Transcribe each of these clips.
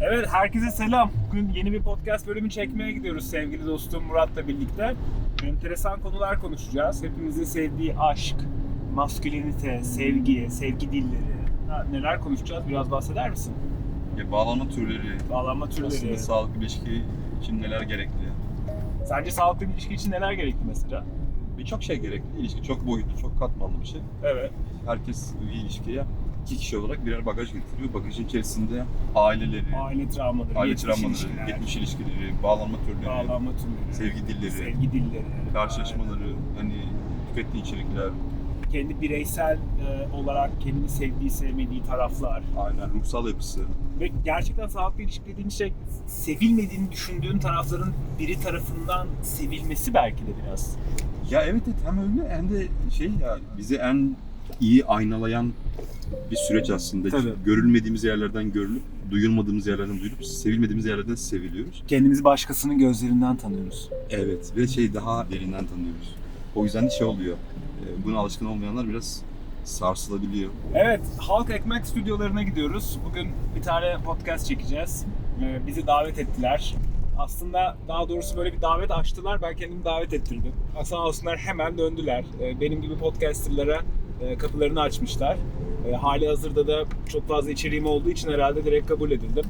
Evet, herkese selam. Bugün yeni bir podcast bölümü çekmeye gidiyoruz sevgili dostum Murat'la birlikte. Enteresan konular konuşacağız. Hepimizin sevdiği aşk, maskülenite, sevgi, sevgi dilleri. Ha, neler konuşacağız? Biraz bahseder misin? Ya, bağlanma türleri, Bağlanma türleri. aslında sağlıklı ilişki için neler gerekli? Sence sağlıklı bir ilişki için neler gerekli mesela? Birçok şey gerekli. İlişki çok boyutlu, çok katmanlı bir şey. Evet. Herkes bir ilişkiye iki kişi olarak birer bagaj getiriyor. Bagajın içerisinde aileleri, Aile travmaları, aile geçmiş travmaları, ilişkiler, geçmiş ilişkileri, bağlanma türleri, bağlanma türleri, sevgi dilleri, sevgi dilleri, karşılaşmaları, hani tükettiği içerikler, kendi bireysel e, olarak kendini sevdiği, sevmediği taraflar. aynen ruhsal yapısı. Ve gerçekten sağlıklı ilişki dediğin şey sevilmediğini düşündüğün tarafların biri tarafından sevilmesi belki de biraz. Ya evet evet hem öyle hem de şey ya bizi en iyi aynalayan bir süreç aslında. Tabii. Görülmediğimiz yerlerden görülüp, duyulmadığımız yerlerden duyulup, sevilmediğimiz yerlerden seviliyoruz. Kendimizi başkasının gözlerinden tanıyoruz. Evet ve şey daha derinden tanıyoruz. O yüzden de şey oluyor. e, Buna alışkın olmayanlar biraz sarsılabiliyor. Evet, Halk Ekmek stüdyolarına gidiyoruz. Bugün bir tane podcast çekeceğiz. Ee, bizi davet ettiler. Aslında daha doğrusu böyle bir davet açtılar. Ben kendimi davet ettirdim. Sağ olsunlar hemen döndüler. Ee, Benim gibi podcasterlara e, kapılarını açmışlar. E, Hali hazırda da çok fazla içeriğim olduğu için herhalde direkt kabul edildim.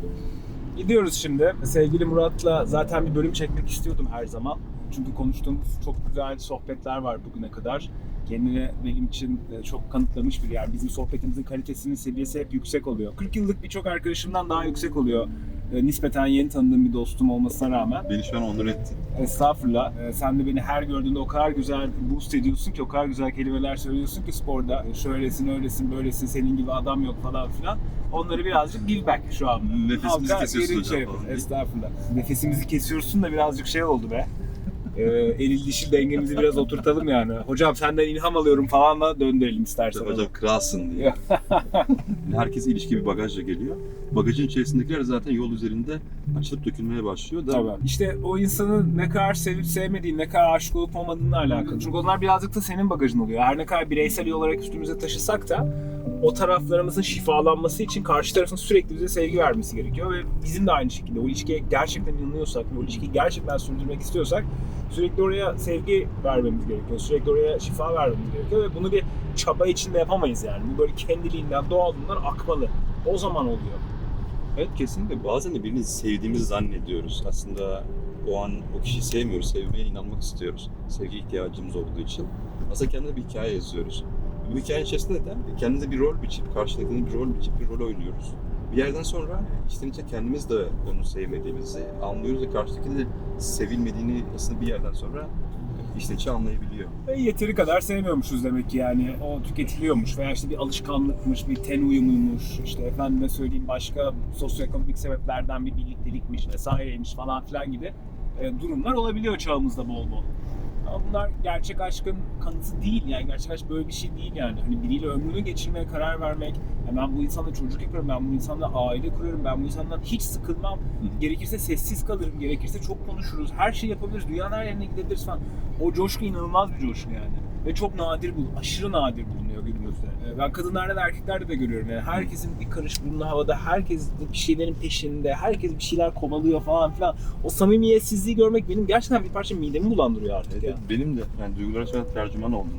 Gidiyoruz şimdi. Sevgili Murat'la zaten bir bölüm çekmek istiyordum her zaman. Çünkü konuştuğumuz çok güzel sohbetler var bugüne kadar. Kendine benim için e, çok kanıtlamış bir yer. Bizim sohbetimizin kalitesinin seviyesi hep yüksek oluyor. 40 yıllık birçok arkadaşımdan daha yüksek oluyor. E, Nispeten yeni tanıdığım bir dostum olmasına rağmen. Beni şu an onur etti. Estağfurullah. Ee, Sen de beni her gördüğünde o kadar güzel boost ediyorsun ki, o kadar güzel kelimeler söylüyorsun ki sporda. E, Şöylesin, öylesin, böylesin, senin gibi adam yok falan filan. Onları birazcık give back şu an. Nefesimizi Halka kesiyorsun hocam şey. Estağfurullah. Nefesimizi kesiyorsun da birazcık şey oldu be. Ee, eril dişil dengemizi biraz oturtalım yani. Hocam senden ilham alıyorum falan da döndürelim istersen. Hocam kralsın diye. Herkes ilişki bir bagajla geliyor. Bagajın içerisindekiler zaten yol üzerinde açılıp dökülmeye başlıyor da Tabii. İşte o insanı ne kadar sevip sevmediğin, ne kadar aşık olup olmadığınla alakalı. Çünkü onlar birazcık da senin bagajın oluyor. Her ne kadar bireysel olarak üstümüze taşısak da o taraflarımızın şifalanması için karşı tarafın sürekli bize sevgi vermesi gerekiyor ve bizim de aynı şekilde o ilişkiye gerçekten inanıyorsak o ilişkiyi gerçekten sürdürmek istiyorsak sürekli oraya sevgi vermemiz gerekiyor. Sürekli oraya şifa vermemiz gerekiyor ve bunu bir çaba içinde yapamayız yani. Bu böyle kendiliğinden, doğallığından akmalı. O zaman oluyor. Evet kesinlikle. Bazen de birini sevdiğimizi zannediyoruz. Aslında o an o kişiyi sevmiyoruz, sevmeye inanmak istiyoruz. Sevgi ihtiyacımız olduğu için. Aslında kendine bir hikaye yazıyoruz. Bu hikayenin içerisinde de kendimize bir rol biçip, karşıdakine bir rol biçip bir rol oynuyoruz. Bir yerden sonra içten içe kendimiz de onu sevmediğimizi anlıyoruz ve karşıdaki de sevilmediğini aslında bir yerden sonra içe anlayabiliyor. Ve yeteri kadar sevmiyormuşuz demek ki yani. O tüketiliyormuş veya işte bir alışkanlıkmış, bir ten uyumuymuş, işte efendime söyleyeyim başka sosyoekonomik sebeplerden bir birliktelikmiş vesaireymiş falan filan gibi e, durumlar olabiliyor çağımızda bol bol. Ama bunlar gerçek aşkın kanıtı değil yani gerçek aşk böyle bir şey değil yani. Hani biriyle ömrünü geçirmeye karar vermek, ya ben bu insanla çocuk yaparım, ben bu insanla aile kurarım, ben bu insandan hiç sıkılmam, gerekirse sessiz kalırım, gerekirse çok konuşuruz, her şey yapabiliriz, dünyanın her yerine gidebiliriz falan. O coşku inanılmaz bir coşku yani. Ve çok nadir bul, aşırı nadir bulunuyor günümüzde. Ee, Ben kadınlarda da erkeklerde de görüyorum yani. Herkesin bir karış burnu havada, herkes bir şeylerin peşinde, herkes bir şeyler kovalıyor falan filan. O samimiyetsizliği görmek benim gerçekten bir parça midemi bulandırıyor artık ya. Evet, benim de yani duygulara an tercüman oldum.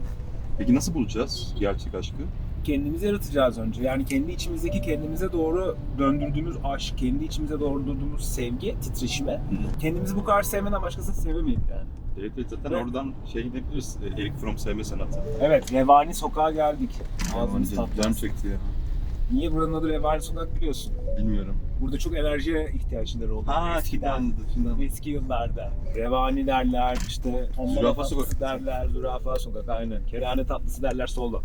Peki nasıl bulacağız gerçek aşkı? Kendimizi yaratacağız önce. Yani kendi içimizdeki kendimize doğru döndürdüğümüz aşk, kendi içimize doğru döndürdüğümüz sevgi, titreşime. Kendimizi bu kadar sevmeden başkasını sevemeyiz yani. Evet, evet zaten Evet. oradan şey gidebiliriz. e, Eric Fromm sevme sanatı. Evet, Revani Sokağa geldik. Ağzımız Canım tatlı. çekti ya. Niye buranın adı Revani Sokak biliyorsun? Bilmiyorum. Burada çok enerjiye ihtiyaçları oldu. Ha Eskiden, anladım. Şimdi anladım. eski yıllarda. Revani derler, işte Zürafa sokak. derler, zürafa sokak aynen. Kerane tatlısı derler solda.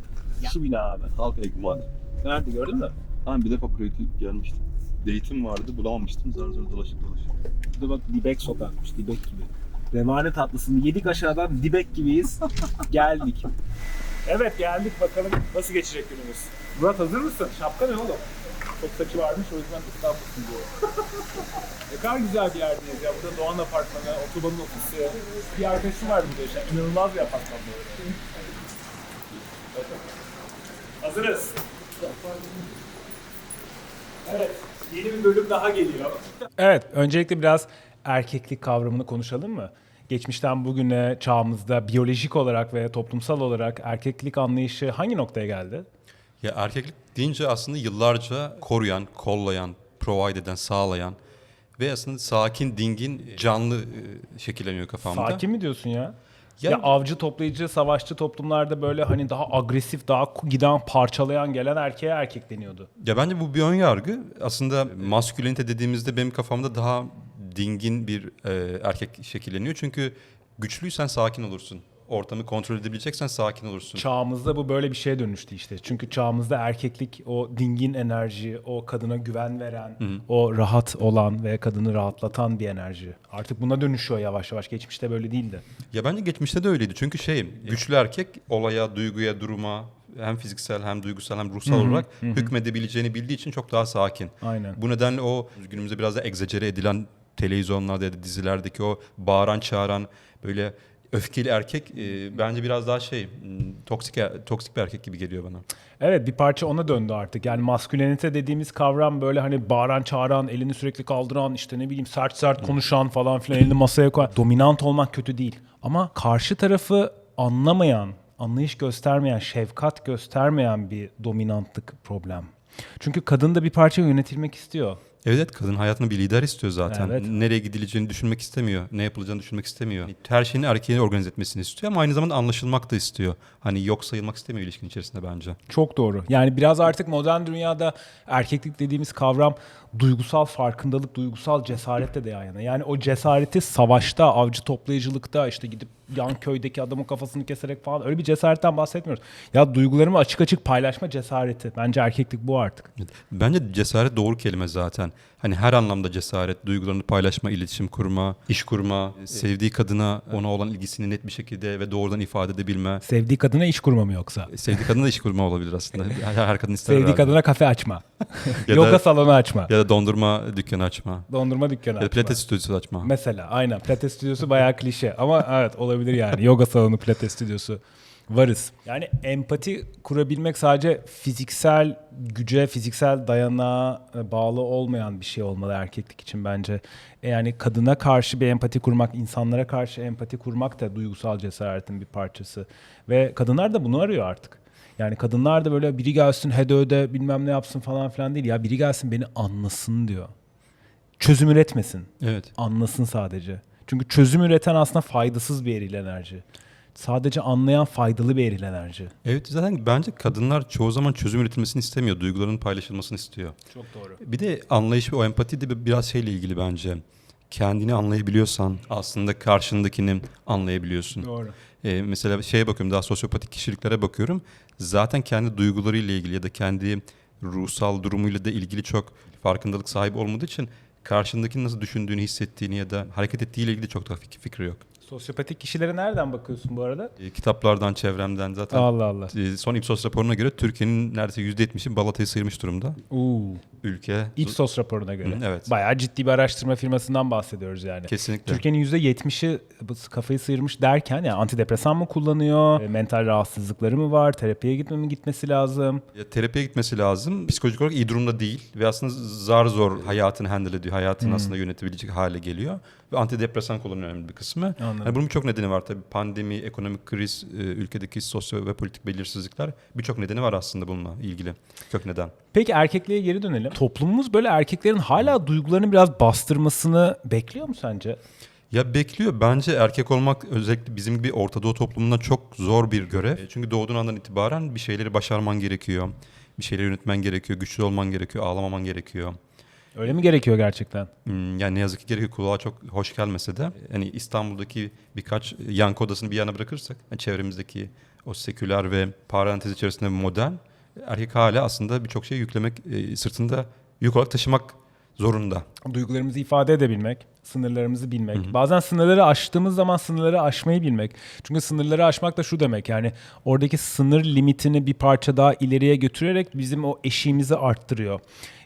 Şu bina abi. Halk Egman. Nerede gördün mü? Ha bir defa buraya gelmiştim. Date'im vardı bulamamıştım. Zar zor dolaşıp dolaşıp. Burada bak Dibek sokakmış, Dibek gibi. Revani tatlısını yedik aşağıdan, Dibek gibiyiz. geldik. Evet geldik bakalım nasıl geçecek günümüz. Murat hazır mısın? Şapka ne oğlum? Çok saçı varmış o yüzden İstanbul'sun diyor. ne kadar güzel bir yerdeyiz ya. Burada Doğan Apartmanı, otobanın ofisi. Bir arkadaşım var burada işte. İnanılmaz bir apartman böyle. Hazırız. Evet. Yeni bir bölüm daha geliyor. Evet, öncelikle biraz erkeklik kavramını konuşalım mı? Geçmişten bugüne çağımızda biyolojik olarak ve toplumsal olarak erkeklik anlayışı hangi noktaya geldi? Ya erkeklik deyince aslında yıllarca koruyan, kollayan, provide eden, sağlayan ve aslında sakin, dingin, canlı e, şekilleniyor kafamda. Sakin mi diyorsun ya? Ya, Ya- avcı, toplayıcı, savaşçı toplumlarda böyle hani daha agresif, daha giden, parçalayan gelen erkeğe erkek deniyordu. Ya bence bu bir ön yargı. Aslında maskülenite dediğimizde benim kafamda daha dingin bir e, erkek şekilleniyor. Çünkü güçlüysen sakin olursun. Ortamı kontrol edebileceksen sakin olursun. Çağımızda bu böyle bir şeye dönüştü işte. Çünkü çağımızda erkeklik o dingin enerji, o kadına güven veren, o rahat olan ve kadını rahatlatan bir enerji. Artık buna dönüşüyor yavaş yavaş. Geçmişte böyle değildi. Ya bence geçmişte de öyleydi. Çünkü şey, güçlü erkek olaya, duyguya, duruma hem fiziksel hem duygusal hem ruhsal olarak hükmedebileceğini bildiği için çok daha sakin. Aynen. Bu nedenle o günümüzde biraz da egzecere edilen televizyonlarda ya da dizilerdeki o bağıran çağıran böyle öfkeli erkek e, bence biraz daha şey m, toksik toksik bir erkek gibi geliyor bana. Evet bir parça ona döndü artık. Yani maskülenite dediğimiz kavram böyle hani bağıran çağıran, elini sürekli kaldıran, işte ne bileyim sert sert konuşan falan filan elini masaya koyan. Dominant olmak kötü değil. Ama karşı tarafı anlamayan, anlayış göstermeyen, şefkat göstermeyen bir dominantlık problem. Çünkü kadın da bir parça yönetilmek istiyor. Evet, evet kadın hayatında bir lider istiyor zaten. Evet. Nereye gidileceğini düşünmek istemiyor. Ne yapılacağını düşünmek istemiyor. Her şeyini erkeğin organize etmesini istiyor ama aynı zamanda anlaşılmak da istiyor. Hani yok sayılmak istemiyor ilişkin içerisinde bence. Çok doğru. Yani biraz artık modern dünyada erkeklik dediğimiz kavram duygusal farkındalık, duygusal cesaretle de yan yana. Yani o cesareti savaşta, avcı toplayıcılıkta işte gidip yan köydeki adamın kafasını keserek falan öyle bir cesaretten bahsetmiyoruz. Ya duygularımı açık açık paylaşma cesareti. Bence erkeklik bu artık. Bence cesaret doğru kelime zaten. Hani her anlamda cesaret, duygularını paylaşma, iletişim kurma, iş kurma, sevdiği kadına ona olan ilgisini net bir şekilde ve doğrudan ifade edebilme. Sevdiği kadına iş kurma mı yoksa? Sevdiği kadına iş kurma olabilir aslında. Her, her kadın ister Sevdiği herhalde. kadına kafe açma. Ya Yoga da- salonu açma. Ya da dondurma dükkanı açma. Dondurma dükkanı Ya da açma. pilates stüdyosu açma. Mesela aynen pilates stüdyosu bayağı klişe ama evet olabilir yani yoga salonu pilates stüdyosu varız. Yani empati kurabilmek sadece fiziksel güce, fiziksel dayanağa e, bağlı olmayan bir şey olmalı erkeklik için bence. E Yani kadına karşı bir empati kurmak, insanlara karşı empati kurmak da duygusal cesaretin bir parçası. Ve kadınlar da bunu arıyor artık. Yani kadınlar da böyle biri gelsin hede öde bilmem ne yapsın falan filan değil. Ya biri gelsin beni anlasın diyor. Çözüm üretmesin Evet. anlasın sadece. Çünkü çözüm üreten aslında faydasız bir eril enerji. Sadece anlayan faydalı bir eril enerji. Evet zaten bence kadınlar çoğu zaman çözüm üretilmesini istemiyor. Duygularının paylaşılmasını istiyor. Çok doğru. Bir de anlayış ve o empati de biraz şeyle ilgili bence. Kendini anlayabiliyorsan aslında karşındakini anlayabiliyorsun. Doğru. Ee, mesela şeye bakıyorum daha sosyopatik kişiliklere bakıyorum. Zaten kendi duygularıyla ilgili ya da kendi ruhsal durumuyla da ilgili çok farkındalık sahibi olmadığı için karşındakinin nasıl düşündüğünü, hissettiğini ya da hareket ettiğiyle ilgili çok da fik- fikri yok. Sosyopatik kişilere nereden bakıyorsun bu arada? Ee, kitaplardan, çevremden zaten Allah Allah. e, son Ipsos raporuna göre Türkiye'nin neredeyse %70'i balatayı sıyırmış durumda. Uuu. Ülke. Ipsos raporuna göre. Hı, evet. Bayağı ciddi bir araştırma firmasından bahsediyoruz yani. Kesinlikle. Türkiye'nin %70'i bu kafayı sıyırmış derken yani antidepresan mı kullanıyor, e, mental rahatsızlıkları mı var, terapiye gitme mi gitmesi lazım? Ya, terapiye gitmesi lazım. Psikolojik olarak iyi durumda değil ve aslında zar zor hayatını handle ediyor. Hayatını aslında yönetebilecek hale geliyor. Ve antidepresan kullanıyor önemli bir kısmı. Anladım. Yani bunun birçok nedeni var tabii. Pandemi, ekonomik kriz, e, ülkedeki sosyo ve politik belirsizlikler birçok nedeni var aslında bununla ilgili. Kök neden. Peki erkekliğe geri dönelim. Toplumumuz böyle erkeklerin hala duygularını biraz bastırmasını bekliyor mu sence? Ya bekliyor. Bence erkek olmak özellikle bizim gibi Orta Doğu toplumunda çok zor bir görev. E, Çünkü doğduğun andan itibaren bir şeyleri başarman gerekiyor. Bir şeyleri yönetmen gerekiyor. Güçlü olman gerekiyor. Ağlamaman gerekiyor. Öyle mi gerekiyor gerçekten? Hmm, Yani ne yazık ki gerekiyor kulağa çok hoş gelmese de hani İstanbul'daki birkaç yankı odasını bir yana bırakırsak hani çevremizdeki o seküler ve parantez içerisinde modern erkek hala aslında birçok şey yüklemek e, sırtında yük olarak taşımak zorunda. Duygularımızı ifade edebilmek, sınırlarımızı bilmek. Bazen sınırları aştığımız zaman sınırları aşmayı bilmek. Çünkü sınırları aşmak da şu demek yani oradaki sınır limitini bir parça daha ileriye götürerek bizim o eşiğimizi arttırıyor.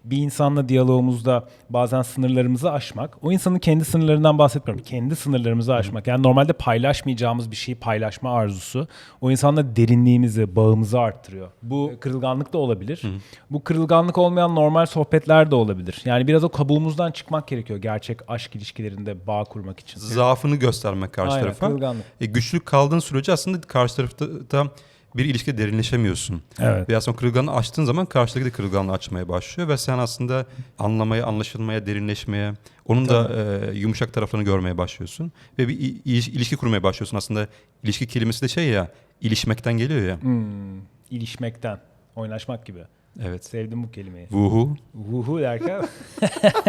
Bir insanla diyalogumuzda bazen sınırlarımızı aşmak, o insanın kendi sınırlarından bahsetmiyorum, kendi sınırlarımızı aşmak. Yani normalde paylaşmayacağımız bir şeyi paylaşma arzusu o insanla derinliğimizi, bağımızı arttırıyor. Bu kırılganlık da olabilir. Bu kırılganlık olmayan normal sohbetler de olabilir. Yani biraz o kabuğumuzdan çıkmak gerekiyor gerçek aşk ilişkilerinde bağ kurmak için. Zaafını göstermek karşı Aynen, tarafa. E, güçlük kaldığın sürece aslında karşı tarafta da bir ilişkide derinleşemiyorsun. Evet. Veya sonra kırılganlığı açtığın zaman karşıdaki de kırılganlığı açmaya başlıyor ve sen aslında anlamaya, anlaşılmaya, derinleşmeye, onun da e, yumuşak taraflarını görmeye başlıyorsun ve bir ilişki kurmaya başlıyorsun. Aslında ilişki kelimesi de şey ya, ilişmekten geliyor ya. Hmm, ilişmekten, oynaşmak gibi. Evet. Sevdim bu kelimeyi. Vuhu. Vuhu derken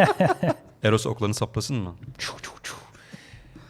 Eros oklarını saplasın mı? Çuh, çuh, çuh.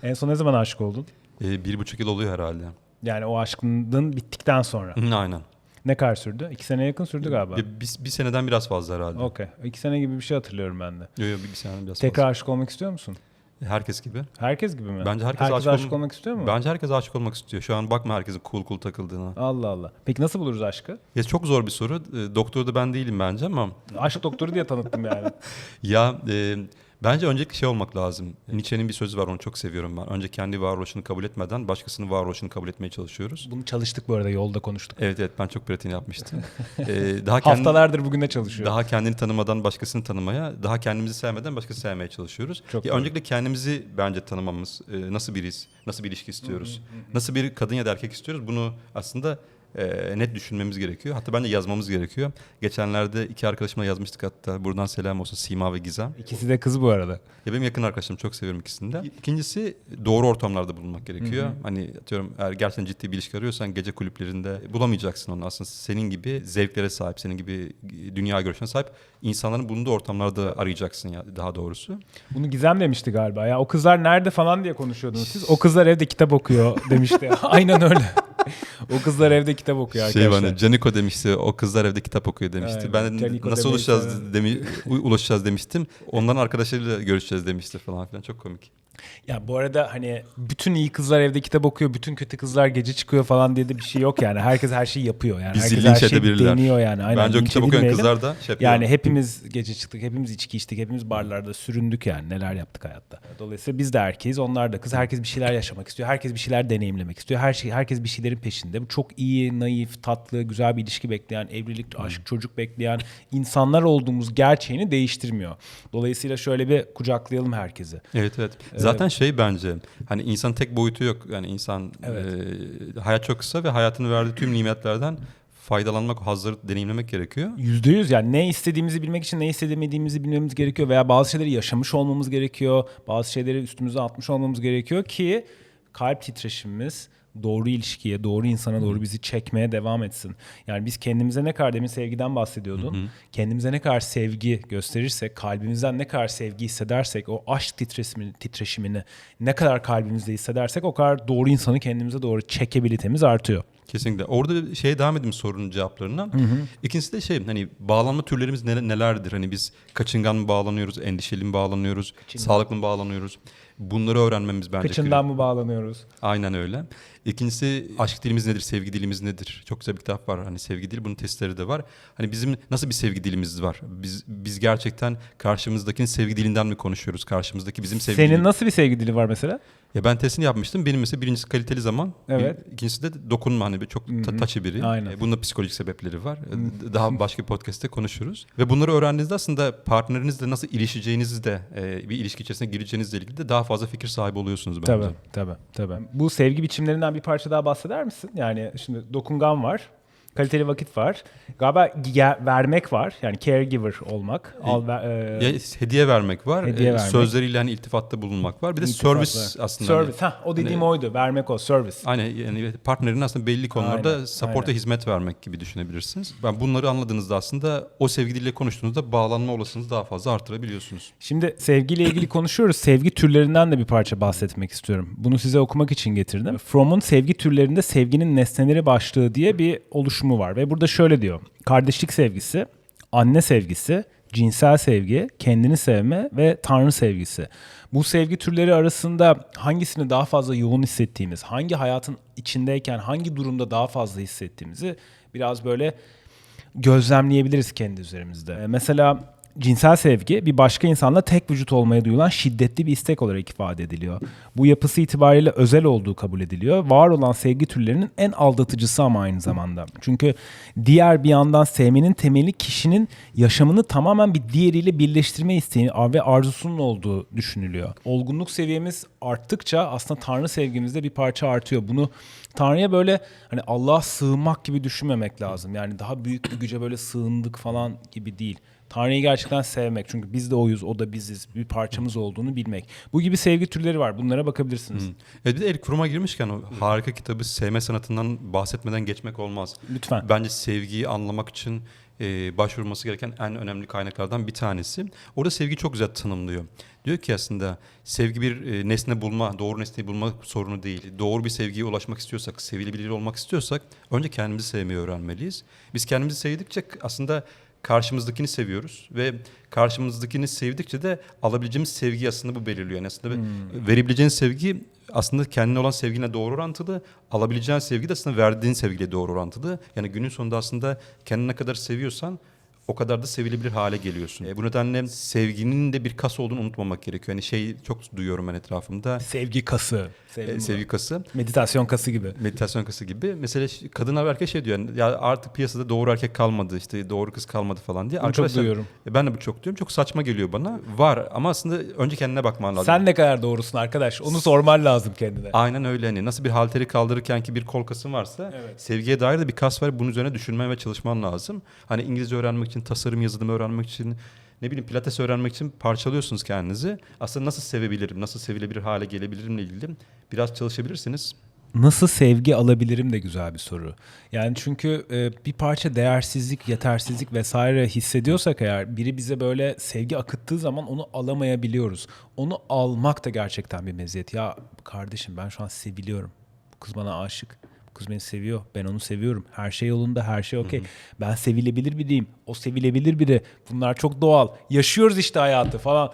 en son ne zaman aşık oldun? E, bir buçuk yıl oluyor herhalde. Yani o aşkın bittikten sonra. Hı, Aynen. Ne kadar sürdü? İki sene yakın sürdü galiba. Bir, bir, bir seneden biraz fazla herhalde. Okey. İki sene gibi bir şey hatırlıyorum ben de. Yok yok bir, bir seneden biraz Tekrar aşık olmak istiyor musun? Herkes gibi. Herkes gibi mi? Bence herkes herkes aşık aşık, olm- olmak istiyor mu? Bence herkes aşık olmak istiyor. Şu an bakma herkesin cool cool takıldığına. Allah Allah. Peki nasıl buluruz aşkı? Ya çok zor bir soru. E, Doktor da ben değilim bence ama Aşk doktoru diye tanıttım yani. ya e, bence öncelikle şey olmak lazım. Nietzsche'nin bir sözü var onu çok seviyorum ben. Önce kendi varoluşunu kabul etmeden başkasının varoluşunu kabul etmeye çalışıyoruz. Bunu çalıştık bu arada yolda konuştuk. Evet evet ben çok pratiğini yapmıştım. E, daha kendi, Haftalardır bugün de çalışıyor. daha kendini tanımadan başkasını tanımaya, daha kendimizi sevmeden başkasını sevmeye çalışıyoruz. Çok ya doğru. öncelikle kendimizi bence tanımamız, e, nasıl biriz, nasıl bir ilişki istiyoruz, nasıl bir kadın ya da erkek istiyoruz bunu aslında e, net düşünmemiz gerekiyor. Hatta bence yazmamız gerekiyor. Geçenlerde iki arkadaşımla yazmıştık hatta. Buradan selam olsun Sima ve Gizem. İkisi de kız bu arada. Ya benim yakın arkadaşlarım çok seviyorum ikisini de. İkincisi doğru ortamlarda bulunmak gerekiyor. Hani atıyorum eğer gerçekten ciddi bir ilişki arıyorsan gece kulüplerinde bulamayacaksın onu. Aslında senin gibi zevklere sahip, senin gibi dünya görüşüne sahip insanların bulunduğu ortamlarda arayacaksın ya daha doğrusu. Bunu Gizem demişti galiba. Ya o kızlar nerede falan diye konuşuyordunuz siz. O kızlar evde kitap okuyor demişti. Aynen öyle. o kızlar evde kitap okuyor Şey arkadaşlar. bana Caniko demişti o kızlar evde kitap okuyor demişti. Aynen, ben de nasıl demeyi ulaşacağız demi, ulaşacağız demiştim. Onların arkadaşlarıyla görüşeceğiz demişti falan filan çok komik. Ya bu arada hani bütün iyi kızlar evde kitap okuyor, bütün kötü kızlar gece çıkıyor falan diye de bir şey yok yani. Herkes her şeyi yapıyor yani. Bizi Herkes linç her şeyi edebilirler. deniyor yani. Aynen, Bence o linç kitap okuyan edilmeyelim. kızlar da şey yapıyor. Yani hepimiz gece çıktık, hepimiz içki içtik, hepimiz barlarda süründük yani. Neler yaptık hayatta. Dolayısıyla biz de erkeğiz, onlar da kız. Herkes bir şeyler yaşamak istiyor. Herkes bir şeyler deneyimlemek istiyor. Her şey, herkes bir şeylerin peşinde. Bu çok iyi, naif, tatlı, güzel bir ilişki bekleyen, evlilik, aşk, çocuk bekleyen insanlar olduğumuz gerçeğini değiştirmiyor. Dolayısıyla şöyle bir kucaklayalım herkesi. Evet evet. Zaten şey bence hani insan tek boyutu yok. Yani insan Evet. e, hayat çok kısa ve hayatını verdiği tüm nimetlerden faydalanmak, hazır deneyimlemek gerekiyor. Yüzde yüz yani ne istediğimizi bilmek için ne istemediğimizi bilmemiz gerekiyor veya bazı şeyleri yaşamış olmamız gerekiyor. Bazı şeyleri üstümüze atmış olmamız gerekiyor ki kalp titreşimimiz doğru ilişkiye, doğru insana doğru bizi çekmeye devam etsin. Yani biz kendimize ne kadar demin sevgiden bahsediyordun. Kendimize ne kadar sevgi gösterirsek, kalbimizden ne kadar sevgi hissedersek, o aşk titreşimini, titreşimini ne kadar kalbimizde hissedersek o kadar doğru insanı kendimize doğru çekebilitemiz artıyor. Kesinlikle. Orada şeye devam edeyim sorunun cevaplarına. İkincisi de şey hani bağlanma türlerimiz ne- nelerdir? Hani biz kaçıngan mı bağlanıyoruz, endişeli mi bağlanıyoruz, sağlıklı mı bağlanıyoruz? Bunları öğrenmemiz bence Kıçından mı bağlanıyoruz? Aynen öyle. İkincisi aşk dilimiz nedir, sevgi dilimiz nedir? Çok güzel bir kitap var hani sevgi dili bunun testleri de var. Hani bizim nasıl bir sevgi dilimiz var? Biz biz gerçekten karşımızdakinin sevgi dilinden mi konuşuyoruz? Karşımızdaki bizim sevgi Senin dili- nasıl bir sevgi dili var mesela? Ya ben testini yapmıştım. Benim mesela birincisi kaliteli zaman. Evet. bir- İkincisi de dokunma hani çok ta- taçı biri. Aynen. E, Bunun da psikolojik sebepleri var. E, Daha başka bir podcast'te konuşuruz. Ve bunları öğrendiğinizde aslında partnerinizle nasıl ilişeceğinizi de e, bir ilişki içerisine gireceğinizle ilgili de daha fazla fikir sahibi oluyorsunuz bence. Tabii, tabii, tabii. Bu sevgi biçimlerinden bir parça daha bahseder misin? Yani şimdi dokungan var, kaliteli vakit var. Galiba ge- vermek var. Yani caregiver olmak. Al, ver- e, Ya hediye vermek var. Hediye e, vermek. Sözleriyle hani iltifatta bulunmak var. Bir de servis aslında. hani- Service. Ha, o dediğim Hani- oydu. Vermek o. Service. Aynen yani partnerin aslında belli konularda Aynen, support'a hizmet vermek gibi düşünebilirsiniz. Ben bunları anladığınızda aslında o sevgi diliyle konuştuğunuzda bağlanma olasılığınızı daha fazla artırabiliyorsunuz. Şimdi sevgiyle ilgili konuşuyoruz. Sevgi türlerinden de bir parça bahsetmek istiyorum. Bunu size okumak için getirdim. Fromm'un sevgi türlerinde sevginin nesneleri başlığı diye bir oluşumu var. Ve burada şöyle diyor. Kardeşlik sevgisi, anne sevgisi, cinsel sevgi, kendini sevme ve tanrı sevgisi. Bu sevgi türleri arasında hangisini daha fazla yoğun hissettiğimiz, hangi hayatın içindeyken hangi durumda daha fazla hissettiğimizi biraz böyle gözlemleyebiliriz kendi üzerimizde. Ee, Mesela cinsel sevgi bir başka insanla tek vücut olmaya duyulan şiddetli bir istek olarak ifade ediliyor. Bu yapısı itibariyle özel olduğu kabul ediliyor. Var olan sevgi türlerinin en aldatıcısı ama aynı zamanda. Çünkü diğer bir yandan sevmenin temeli kişinin yaşamını tamamen bir diğeriyle birleştirme isteği ve arzusunun olduğu düşünülüyor. Olgunluk seviyemiz arttıkça aslında Tanrı sevgimizde bir parça artıyor. Bunu Tanrı'ya böyle hani Allah'a sığınmak gibi düşünmemek lazım. Yani daha büyük bir güce böyle sığındık falan gibi değil. Tanrı'yı gerçekten sevmek. Çünkü biz de oyuz, o da biziz. Bir parçamız olduğunu bilmek. Bu gibi sevgi türleri var. Bunlara bakabilirsiniz. Evet bir de Erik Fromm'a girmişken o harika kitabı sevme sanatından bahsetmeden geçmek olmaz. Lütfen. Bence sevgiyi anlamak için e, başvurulması gereken en önemli kaynaklardan bir tanesi. Orada sevgi çok güzel tanımlıyor. Diyor ki aslında sevgi bir e, nesne bulma, doğru nesneyi bulma sorunu değil. Doğru bir sevgiye ulaşmak istiyorsak, sevilebilir olmak istiyorsak önce kendimizi sevmeyi öğrenmeliyiz. Biz kendimizi sevdikçe aslında karşımızdakini seviyoruz ve karşımızdakini sevdikçe de alabileceğimiz sevgi aslında bu belirliyor. Yani aslında verebileceğin sevgi aslında kendine olan sevgine doğru orantılı. Alabileceğin sevgi de aslında verdiğin sevgiyle doğru orantılı. Yani günün sonunda aslında kendine ne kadar seviyorsan o kadar da sevilebilir hale geliyorsun. E, bu nedenle sevginin de bir kas olduğunu unutmamak gerekiyor. Yani şey çok duyuyorum ben etrafımda. Sevgi kası. e, Sevgi sevgi kası. Meditasyon kası gibi. Meditasyon kası gibi. Mesela kadınlar ve erkek şey diyor. Yani, ya artık piyasada doğru erkek kalmadı, işte doğru kız kalmadı falan diye. Bunu çok duyuyorum. e, Ben de bu çok diyorum. Çok saçma geliyor bana. Var ama aslında önce kendine bakman lazım. Sen ne kadar doğrusun arkadaş? Onu sorman lazım kendine. Aynen öyle hani nasıl bir halteri kaldırırken ki bir kol kasın varsa Evet. sevgiye dair de bir kas var bunun üzerine düşünmen ve çalışman lazım. Hani İngilizce öğrenmek için, tasarım yazılımı öğrenmek için, ne bileyim pilates öğrenmek için parçalıyorsunuz kendinizi. Aslında nasıl sevebilirim, nasıl sevilebilir hale gelebilirimle ilgili biraz çalışabilirsiniz. Nasıl sevgi alabilirim de güzel bir soru. Yani çünkü e, bir parça değersizlik, yetersizlik vesaire hissediyorsak eğer biri bize böyle sevgi akıttığı zaman onu alamayabiliyoruz. Onu almak da gerçekten bir meziyet. Ya kardeşim ben şu an seviliyorum. Bu kız bana aşık. Kız beni seviyor. Ben onu seviyorum. Her şey yolunda, her şey okey. Ben sevilebilir biriyim. O sevilebilir biri. Bunlar çok doğal. Yaşıyoruz işte hayatı falan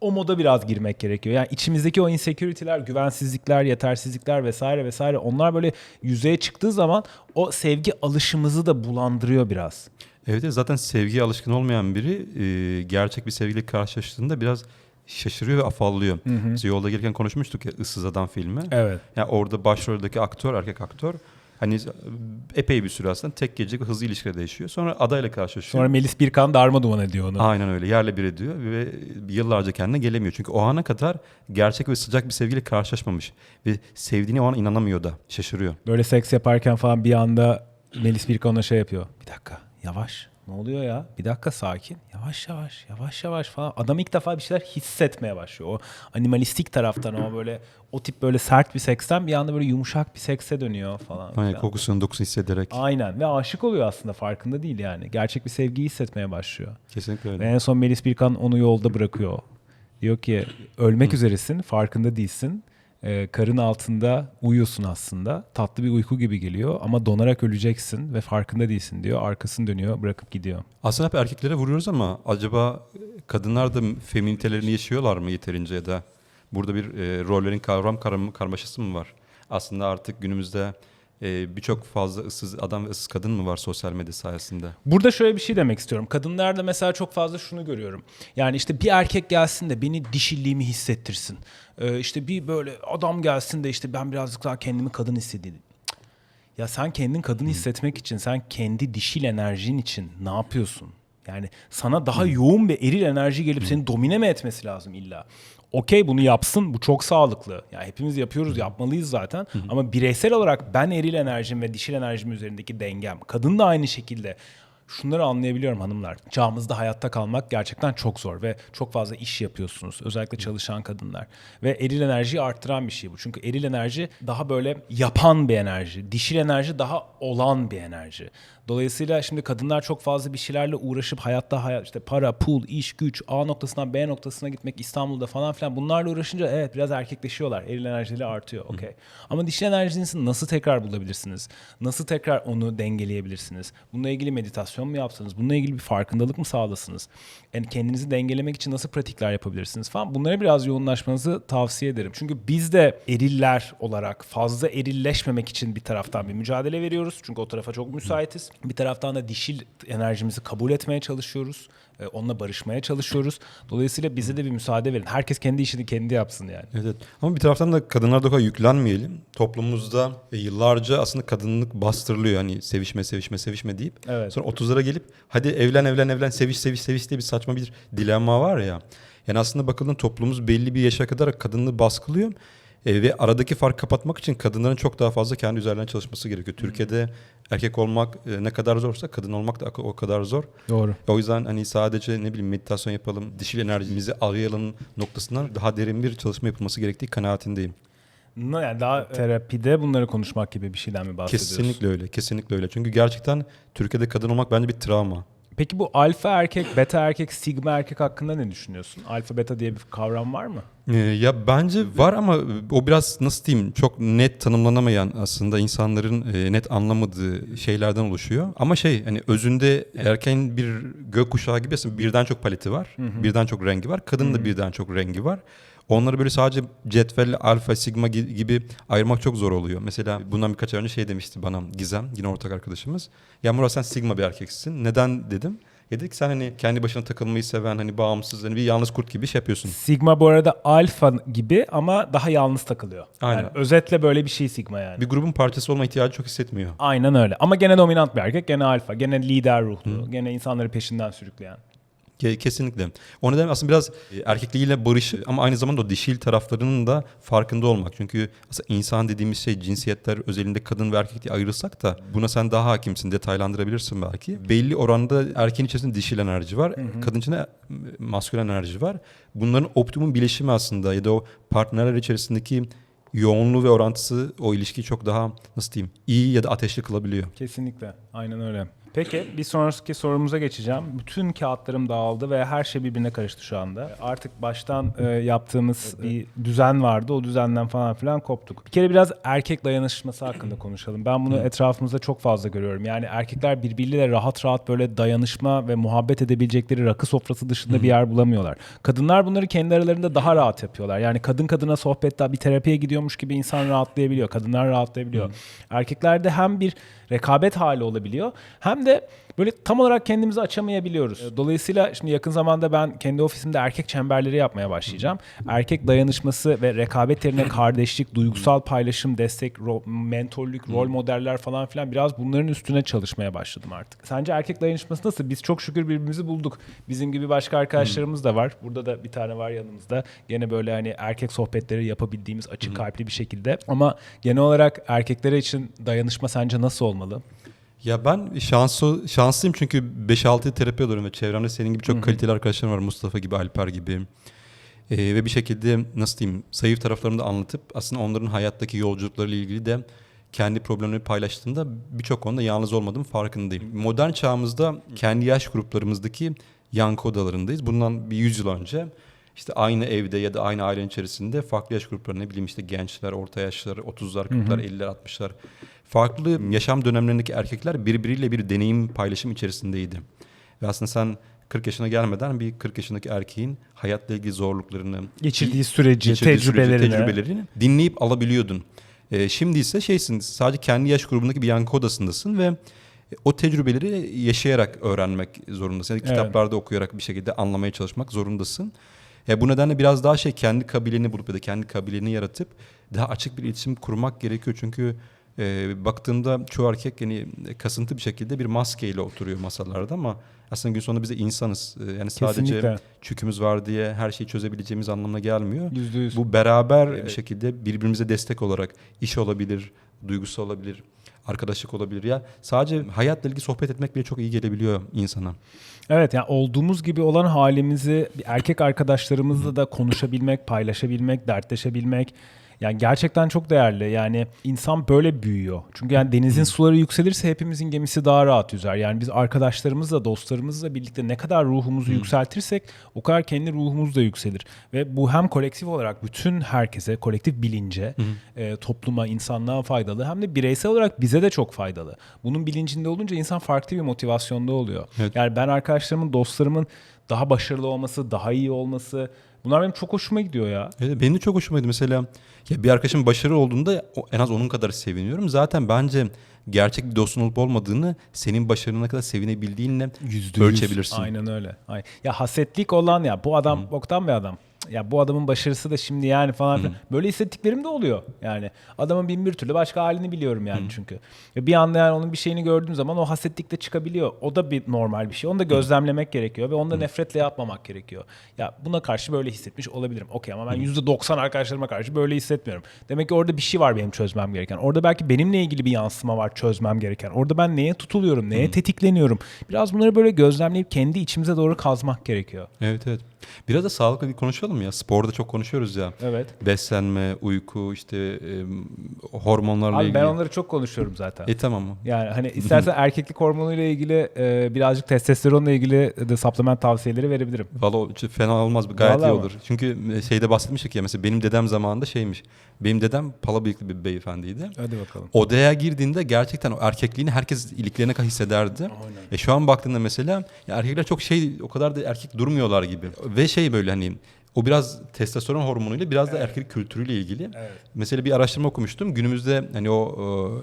o moda biraz girmek gerekiyor. Yani içimizdeki o insecurity'ler, güvensizlikler, yetersizlikler vesaire vesaire onlar böyle yüzeye çıktığı zaman o sevgi alışımızı da bulandırıyor biraz. Evet evet, zaten sevgiye alışkın olmayan biri e, gerçek bir sevgiyle karşılaştığında biraz şaşırıyor ve afallıyor. Biz yolda gelirken konuşmuştuk ya Issız Adam filmi. Evet. Yani orada başroldeki aktör, erkek aktör hani epey bir süre aslında tek gece hızlı ilişkide yaşıyor. Sonra adayla karşılaşıyor. Sonra Melis Birkan darma duman ediyor onu. Aynen öyle yerle bir ediyor ve yıllarca kendine gelemiyor. Çünkü o ana kadar gerçek ve sıcak bir sevgiyle karşılaşmamış. Ve sevdiğini o an inanamıyor da şaşırıyor. Böyle seks yaparken falan bir anda Melis Birkan ona şey yapıyor. Bir dakika yavaş. Ne oluyor ya? Bir dakika sakin. Yavaş yavaş, yavaş yavaş falan. Adam ilk defa bir şeyler hissetmeye başlıyor. O animalistik taraftan ama böyle o tip böyle sert bir seksten bir anda böyle yumuşak bir sekse dönüyor falan. Hani filan. kokusunu dokusunu hissederek. Aynen ve aşık oluyor aslında farkında değil yani. Gerçek bir sevgiyi hissetmeye başlıyor. Kesinlikle Ve öyle. en son Melis Birkan onu yolda bırakıyor. Diyor ki ölmek üzeresin farkında değilsin. Ee, karın altında uyuyorsun aslında. Tatlı bir uyku gibi geliyor ama donarak öleceksin ve farkında değilsin diyor. Arkasını dönüyor bırakıp gidiyor. Aslında hep erkeklere vuruyoruz ama acaba kadınlar da feminitelerini yaşıyorlar mı yeterince ya da burada bir e, rollerin kavram karam- karmaşası mı var? Aslında artık günümüzde e, birçok fazla ıssız adam ve ıssız kadın mı var sosyal medya sayesinde? Burada şöyle bir şey demek istiyorum. Kadınlarda mesela çok fazla şunu görüyorum. Yani işte bir erkek gelsin de beni dişilliğimi hissettirsin. Ee, işte bir böyle adam gelsin de işte ben birazcık daha kendimi kadın hissedeyim. Ya sen kendin kadın hissetmek için, sen kendi dişil enerjin için ne yapıyorsun? Yani sana daha yoğun ve eril enerji gelip seni domine mi etmesi lazım illa? Okey bunu yapsın bu çok sağlıklı. Yani hepimiz yapıyoruz yapmalıyız zaten. Ama bireysel olarak ben eril enerjim ve dişil enerjim üzerindeki dengem. Kadın da aynı şekilde. Şunları anlayabiliyorum hanımlar. Çağımızda hayatta kalmak gerçekten çok zor ve çok fazla iş yapıyorsunuz. Özellikle çalışan kadınlar. Ve eril enerjiyi arttıran bir şey bu. Çünkü eril enerji daha böyle yapan bir enerji. Dişil enerji daha olan bir enerji. Dolayısıyla şimdi kadınlar çok fazla bir şeylerle uğraşıp hayatta hayat işte para, pul, iş, güç, A noktasından B noktasına gitmek İstanbul'da falan filan bunlarla uğraşınca evet biraz erkekleşiyorlar. Eril enerjileri artıyor. Okey. Ama dişil enerjinizi nasıl tekrar bulabilirsiniz? Nasıl tekrar onu dengeleyebilirsiniz? Bununla ilgili meditasyon meditasyon mu yapsanız, bununla ilgili bir farkındalık mı sağlasınız? Yani kendinizi dengelemek için nasıl pratikler yapabilirsiniz falan. Bunlara biraz yoğunlaşmanızı tavsiye ederim. Çünkü biz de eriller olarak fazla erilleşmemek için bir taraftan bir mücadele veriyoruz. Çünkü o tarafa çok müsaitiz. Bir taraftan da dişil enerjimizi kabul etmeye çalışıyoruz. Ee, Onunla barışmaya çalışıyoruz. Dolayısıyla bize de bir müsaade verin. Herkes kendi işini kendi yapsın yani. Evet, evet. Ama bir taraftan da kadınlar da kadar yüklenmeyelim. Toplumumuzda e, yıllarca aslında kadınlık bastırılıyor. Hani sevişme, sevişme, sevişme deyip. Evet. Sonra 30'lara gelip hadi evlen, evlen, evlen, seviş, seviş, seviş diye bir saçma bir dilemma var ya. Yani aslında bakıldığında toplumumuz belli bir yaşa kadar kadınlığı baskılıyor. E, ve aradaki fark kapatmak için kadınların çok daha fazla kendi üzerlerine çalışması gerekiyor. Türkiye'de erkek olmak e, ne kadar zorsa kadın olmak da o kadar zor. Doğru. O yüzden hani sadece ne bileyim meditasyon yapalım, dişil enerjimizi arayalım noktasından daha derin bir çalışma yapılması gerektiği kanaatindeyim. Yani daha terapide bunları konuşmak gibi bir şeyden mi bahsediyorsun? Kesinlikle öyle, kesinlikle öyle. Çünkü gerçekten Türkiye'de kadın olmak bence bir travma. Peki bu alfa erkek, beta erkek, sigma erkek hakkında ne düşünüyorsun? Alfa beta diye bir kavram var mı? Ee, ya bence var ama o biraz nasıl diyeyim çok net tanımlanamayan aslında insanların e, net anlamadığı şeylerden oluşuyor. Ama şey hani özünde erken bir gökkuşağı gibi aslında birden çok paleti var. Birden çok rengi var. Kadının da birden çok rengi var. Onları böyle sadece cetvelle alfa, sigma gi- gibi ayırmak çok zor oluyor. Mesela bundan birkaç ay önce şey demişti bana Gizem, yine ortak arkadaşımız. Ya Murat sen sigma bir erkeksin. Neden dedim. Ya dedik sen hani kendi başına takılmayı seven hani bağımsız hani bir yalnız kurt gibi şey yapıyorsun. Sigma bu arada alfa gibi ama daha yalnız takılıyor. Aynen. Yani özetle böyle bir şey sigma yani. Bir grubun parçası olma ihtiyacı çok hissetmiyor. Aynen öyle. Ama gene dominant bir erkek, gene alfa, gene lider ruhlu, gene insanları peşinden sürükleyen. Ke- Kesinlikle. O nedenle aslında biraz e, erkekliğiyle barış ama aynı zamanda o dişil taraflarının da farkında olmak. Çünkü aslında insan dediğimiz şey cinsiyetler özelinde kadın ve erkek diye ayırırsak da buna sen daha hakimsin, detaylandırabilirsin belki. Belli oranda erkeğin içerisinde dişil enerji var, kadın içinde e, maskülen enerji var. Bunların optimum bileşimi aslında ya da o partnerler içerisindeki yoğunluğu ve orantısı o ilişkiyi çok daha nasıl diyeyim iyi ya da ateşli kılabiliyor. Kesinlikle. Aynen öyle. Peki bir sonraki sorumuza geçeceğim. Bütün kağıtlarım dağıldı ve her şey birbirine karıştı şu anda. Artık baştan e, yaptığımız bir düzen vardı. O düzenden falan filan koptuk. Bir kere biraz erkek dayanışması hakkında konuşalım. Ben bunu etrafımızda çok fazla görüyorum. Yani erkekler birbiriyle rahat rahat böyle dayanışma ve muhabbet edebilecekleri rakı sofrası dışında bir yer bulamıyorlar. Kadınlar bunları kendi aralarında daha rahat yapıyorlar. Yani kadın kadına sohbette bir terapiye gidiyormuş gibi insan rahatlayabiliyor. Kadınlar rahatlayabiliyor. Erkeklerde hem bir rekabet hali olabiliyor hem de böyle tam olarak kendimizi açamayabiliyoruz. Dolayısıyla şimdi yakın zamanda ben kendi ofisimde erkek çemberleri yapmaya başlayacağım. Erkek dayanışması ve rekabet yerine kardeşlik, duygusal paylaşım, destek, ro- mentorluk, rol modeller falan filan biraz bunların üstüne çalışmaya başladım artık. Sence erkek dayanışması nasıl? Biz çok şükür birbirimizi bulduk. Bizim gibi başka arkadaşlarımız da var. Burada da bir tane var yanımızda. Gene böyle hani erkek sohbetleri yapabildiğimiz açık kalpli bir şekilde. Ama genel olarak erkeklere için dayanışma sence nasıl olmalı? Ya ben şanslı, şanslıyım çünkü 5-6 terapi alıyorum ve çevremde senin gibi çok kaliteli arkadaşlarım var. Mustafa gibi, Alper gibi. Ee, ve bir şekilde nasıl diyeyim zayıf taraflarını da anlatıp aslında onların hayattaki yolculuklarıyla ilgili de kendi problemleri paylaştığında birçok konuda yalnız olmadığım farkındayım. Modern çağımızda kendi yaş gruplarımızdaki yankı odalarındayız. Bundan bir 100 yıl önce işte aynı evde ya da aynı ailenin içerisinde farklı yaş grupları ne bileyim işte gençler, orta yaşlar, 30'lar, 40'lar, 50'ler, 60'lar farklı yaşam dönemlerindeki erkekler birbiriyle bir deneyim paylaşım içerisindeydi. Ve aslında sen 40 yaşına gelmeden bir 40 yaşındaki erkeğin hayatla ilgili zorluklarını, Geçirdiği süreci, geçirdiği süreci, tecrübelerini. tecrübelerini dinleyip alabiliyordun. Ee, şimdi ise şeysin sadece kendi yaş grubundaki bir yankı odasındasın ve o tecrübeleri yaşayarak öğrenmek zorundasın. Yani Evet. kitaplarda okuyarak bir şekilde anlamaya çalışmak zorundasın. E, bu nedenle biraz daha şey kendi kabileni bulup ya da kendi kabileni yaratıp daha açık bir iletişim kurmak gerekiyor. Çünkü e, baktığında çoğu erkek yani kasıntı bir şekilde bir maskeyle oturuyor masalarda ama aslında gün sonunda biz de insanız. E, yani sadece Kesinlikle. çükümüz var diye her şeyi çözebileceğimiz anlamına gelmiyor. Yüzde yüz. Bu beraber bir şekilde birbirimize destek olarak iş olabilir, duygusu olabilir, arkadaşlık olabilir ya. Sadece hayatla ilgili sohbet etmek bile çok iyi gelebiliyor insana. Evet yani olduğumuz gibi olan halimizi erkek arkadaşlarımızla da konuşabilmek, paylaşabilmek, dertleşebilmek. Yani gerçekten çok değerli. Yani insan böyle büyüyor. Çünkü yani denizin suları yükselirse hepimizin gemisi daha rahat yüzer. Yani biz arkadaşlarımızla, dostlarımızla birlikte ne kadar ruhumuzu yükseltirsek o kadar kendi ruhumuz da yükselir. Ve bu hem kolektif olarak bütün herkese, kolektif bilince, e, topluma, insanlığa faydalı hem de bireysel olarak bize de çok faydalı. Bunun bilincinde olunca insan farklı bir motivasyonda oluyor. Evet. Yani ben arkadaşlarımın, dostlarımın daha başarılı olması, daha iyi olması bunlar benim çok hoşuma gidiyor ya. Evet, benim de çok hoşuma gitti. Mesela ya bir arkadaşım başarılı olduğunda en az onun kadar seviniyorum. Zaten bence gerçek bir dostun olup olmadığını senin başarına kadar sevinebildiğinle Yüzde ölçebilirsin. Aynen öyle. Aynen. Ya hasetlik olan ya bu adam boktan bir adam. Ya bu adamın başarısı da şimdi yani falan filan. Böyle hissettiklerim de oluyor. Yani adamın bin bir türlü başka halini biliyorum yani çünkü. Ve bir anda yani onun bir şeyini gördüğüm zaman o hasetlik de çıkabiliyor. O da bir normal bir şey. Onu da gözlemlemek gerekiyor ve onu da nefretle yapmamak gerekiyor. Ya buna karşı böyle hissetmiş olabilirim. Okey ama ben %90 arkadaşlarıma karşı böyle hissetmiyorum. Demek ki orada bir şey var benim çözmem gereken. Orada belki benimle ilgili bir yansıma var çözmem gereken. Orada ben neye tutuluyorum, neye tetikleniyorum. Biraz bunları böyle gözlemleyip kendi içimize doğru kazmak gerekiyor. Evet evet. Biraz da sağlıklı bir konuşalım ya. Sporda çok konuşuyoruz ya. Evet. Beslenme, uyku, işte e, hormonlarla Abi ilgili. ben onları çok konuşuyorum zaten. E tamam mı? Yani hani istersen erkeklik hormonuyla ilgili e, birazcık testosteronla ilgili de supplement tavsiyeleri verebilirim. Valla fena olmaz. Gayet Vallahi iyi olur. Çünkü e, şeyde bahsetmiştik ya mesela benim dedem zamanında şeymiş. Benim dedem pala bıyıklı bir beyefendiydi. Hadi bakalım. Odaya girdiğinde gerçekten o erkekliğini herkes iliklerine kadar hissederdi. E şu an baktığında mesela ya erkekler çok şey o kadar da erkek durmuyorlar gibi. Ve şey böyle hani o biraz testosteron hormonuyla biraz da erkek kültürüyle ilgili. Evet. Mesela bir araştırma okumuştum. Günümüzde hani o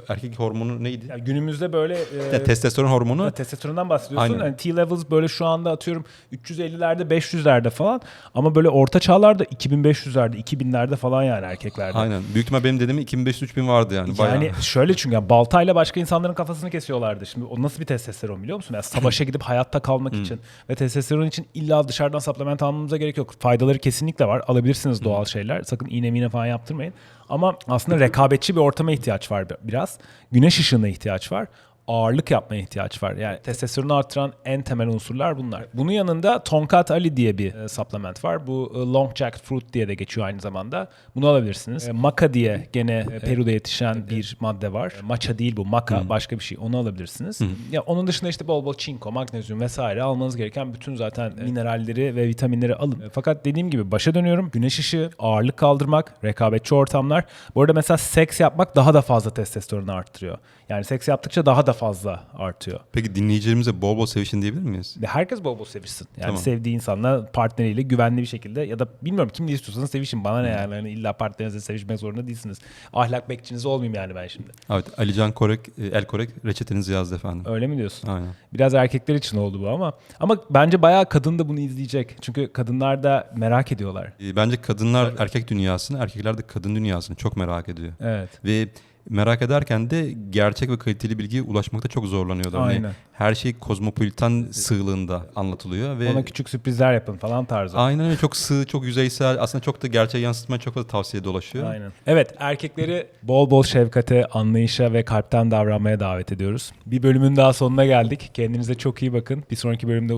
e, erkek hormonu neydi? Yani günümüzde böyle e, Ya, testosteron hormonu Ha, testosterondan bahsediyorsun. Aynen. Hani T-levels böyle şu anda atıyorum 350'lerde 500'lerde falan ama böyle orta çağlarda 2500'lerde 2000'lerde falan yani erkeklerde. aynen. Büyük ihtimal benim dedemin 2500-3000 vardı yani. Bayağı. Yani şöyle çünkü yani baltayla başka insanların kafasını kesiyorlardı. Şimdi o nasıl bir testosteron biliyor musun? Yani savaşa gidip hayatta kalmak için ve testosteron için illa dışarıdan supplement almamıza gerek yok. Faydaları kesinlikle var. Alabilirsiniz doğal şeyler. Sakın iğne miğne falan yaptırmayın. Ama aslında rekabetçi bir ortama ihtiyaç var biraz. Güneş ışığına ihtiyaç var ağırlık yapmaya ihtiyaç var. Yani testosteronu artıran en temel unsurlar bunlar. Bunun yanında Tonkat Ali diye bir e, supplement var. Bu e, Long Jacked Fruit diye de geçiyor aynı zamanda. Bunu alabilirsiniz. E, Maca diye gene e, Peru'da yetişen bir madde var. E, Matcha değil bu, maca başka bir şey. Onu alabilirsiniz. Ya onun dışında işte bol bol çinko, magnezyum vesaire almanız gereken bütün zaten mineralleri ve vitaminleri alın. E, Fakat dediğim gibi başa dönüyorum. Güneş ışığı, ağırlık kaldırmak, rekabetçi ortamlar. Bu arada mesela seks yapmak daha da fazla testosteronu arttırıyor. Yani seks yaptıkça daha da fazla artıyor. Peki dinleyicilerimize bol bol sevişin diyebilir miyiz? Herkes bol bol sevişsin. Yani Tamam. sevdiği insanla partneriyle güvenli bir şekilde ya da bilmiyorum kimle istiyorsanız sevişin. Bana ne yani hani illa partnerinizle sevişmek zorunda değilsiniz. Ahlak bekçiniz olmayayım yani ben şimdi. Evet Alican Korek, e, El Korek reçetenizi yazdı efendim. Öyle mi diyorsun? Aynen. Biraz erkekler için oldu bu ama. Ama bence bayağı kadın da bunu izleyecek. Çünkü kadınlar da merak ediyorlar. E, Bence kadınlar erkek dünyasını, erkekler de kadın dünyasını çok merak ediyor. Evet. Ve merak ederken de gerçek ve kaliteli bilgiye ulaşmakta çok zorlanıyorlar. Hani Aynen. her şey kozmopolitan sığlığında anlatılıyor ve Ona küçük sürprizler yapın falan tarzı. aynen öyle çok sığ, çok yüzeysel, aslında çok da gerçeği yansıtmaya çok fazla tavsiye dolaşıyor. Aynen. Evet erkekleri bol bol şefkate, anlayışa ve kalpten davranmaya davet ediyoruz. Bir bölümün daha sonuna geldik. Kendinize çok iyi bakın. Bir sonraki bölümde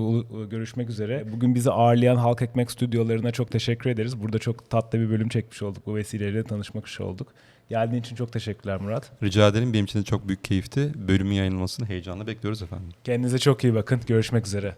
görüşmek üzere. Bugün bizi ağırlayan Halk Ekmek stüdyolarına çok teşekkür ederiz. Burada çok tatlı bir bölüm çekmiş olduk. Bu vesileyle tanışmak olduk. Geldiğin için çok teşekkürler Murat. Rica ederim benim için de çok büyük keyifti. Bölümün yayınlanmasını heyecanla bekliyoruz efendim. Kendinize çok iyi bakın. Görüşmek üzere.